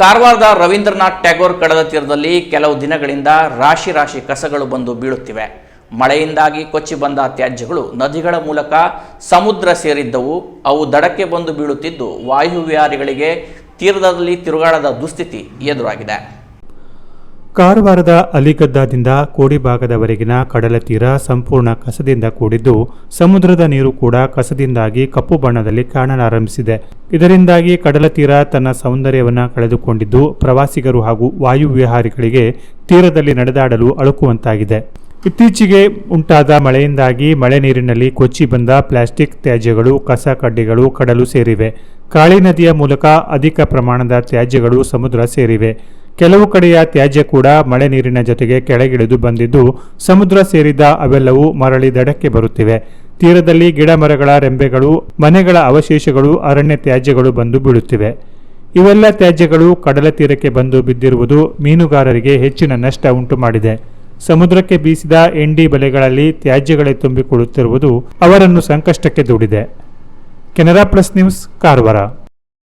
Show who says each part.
Speaker 1: ಕಾರವಾರದ ರವೀಂದ್ರನಾಥ್ ಟ್ಯಾಗೋರ್ ಕಡದ ತೀರದಲ್ಲಿ ಕೆಲವು ದಿನಗಳಿಂದ ರಾಶಿ ರಾಶಿ ಕಸಗಳು ಬಂದು ಬೀಳುತ್ತಿವೆ. ಮಳೆಯಿಂದಾಗಿ ಕೊಚ್ಚಿ ಬಂದ ತ್ಯಾಜ್ಯಗಳು ನದಿಗಳ ಮೂಲಕ ಸಮುದ್ರ ಸೇರಿದ್ದವು. ಅವು ದಡಕ್ಕೆ ಬಂದು ಬೀಳುತ್ತಿದ್ದು ವಾಯುವಿಹಾರಿಗಳಿಗೆ ತೀರದಲ್ಲಿ ತಿರುಗಾಡದ ದುಸ್ಥಿತಿ ಎದುರಾಗಿದೆ.
Speaker 2: ಕಾರವಾರದ ಅಲಿಗದ್ದಾದಿಂದ ಕೋಡಿಭಾಗದವರೆಗಿನ ಕಡಲ ತೀರ ಸಂಪೂರ್ಣ ಕಸದಿಂದ ಕೂಡಿದ್ದು, ಸಮುದ್ರದ ನೀರು ಕೂಡ ಕಸದಿಂದಾಗಿ ಕಪ್ಪು ಬಣ್ಣದಲ್ಲಿ ಕಾಣಲಾರಂಭಿಸಿದೆ. ಇದರಿಂದಾಗಿ ಕಡಲ ತೀರ ತನ್ನ ಸೌಂದರ್ಯವನ್ನು ಕಳೆದುಕೊಂಡಿದ್ದು, ಪ್ರವಾಸಿಗರು ಹಾಗೂ ವಾಯುವಿಹಾರಿಗಳಿಗೆ ತೀರದಲ್ಲಿ ನಡೆದಾಡಲು ಅಳುಕುವಂತಾಗಿದೆ. ಇತ್ತೀಚೆಗೆ ಉಂಟಾದ ಮಳೆಯಿಂದಾಗಿ ಮಳೆ ನೀರಿನಲ್ಲಿ ಕೊಚ್ಚಿ ಬಂದ ಪ್ಲಾಸ್ಟಿಕ್ ತ್ಯಾಜ್ಯಗಳು, ಕಸ ಕಡ್ಡಿಗಳು ಕಡಲು ಸೇರಿವೆ. ಕಾಳಿ ನದಿಯ ಮೂಲಕ ಅಧಿಕ ಪ್ರಮಾಣದ ತ್ಯಾಜ್ಯಗಳು ಸಮುದ್ರ ಸೇರಿವೆ. ಕೆಲವು ಕಡೆಯ ತ್ಯಾಜ್ಯ ಕೂಡ ಮಳೆ ನೀರಿನ ಜೊತೆಗೆ ಕೆಳಗಿಳಿದು ಬಂದಿದ್ದು, ಸಮುದ್ರ ಸೇರಿದ ಅವೆಲ್ಲವೂ ಮರಳಿ ದಡಕ್ಕೆ ಬರುತ್ತಿವೆ. ತೀರದಲ್ಲಿ ಗಿಡ ಮರಗಳ ರೆಂಬೆಗಳು, ಮನೆಗಳ ಅವಶೇಷಗಳು, ಅರಣ್ಯ ತ್ಯಾಜ್ಯಗಳು ಬಂದು ಬೀಳುತ್ತಿವೆ. ಇವೆಲ್ಲ ತ್ಯಾಜ್ಯಗಳು ಕಡಲ ತೀರಕ್ಕೆ ಬಂದು ಬಿದ್ದಿರುವುದು ಮೀನುಗಾರರಿಗೆ ಹೆಚ್ಚಿನ ನಷ್ಟ ಉಂಟು ಮಾಡಿದೆ ಸಮುದ್ರಕ್ಕೆ ಬೀಸಿದ ಎಂಡಿ ಬಲೆಗಳಲ್ಲಿ ತ್ಯಾಜ್ಯಗಳೇ ತುಂಬಿಕೊಳ್ಳುತ್ತಿರುವುದು ಅವರನ್ನು ಸಂಕಷ್ಟಕ್ಕೆ ದೂಡಿದೆ. Canara plus news, Karwar.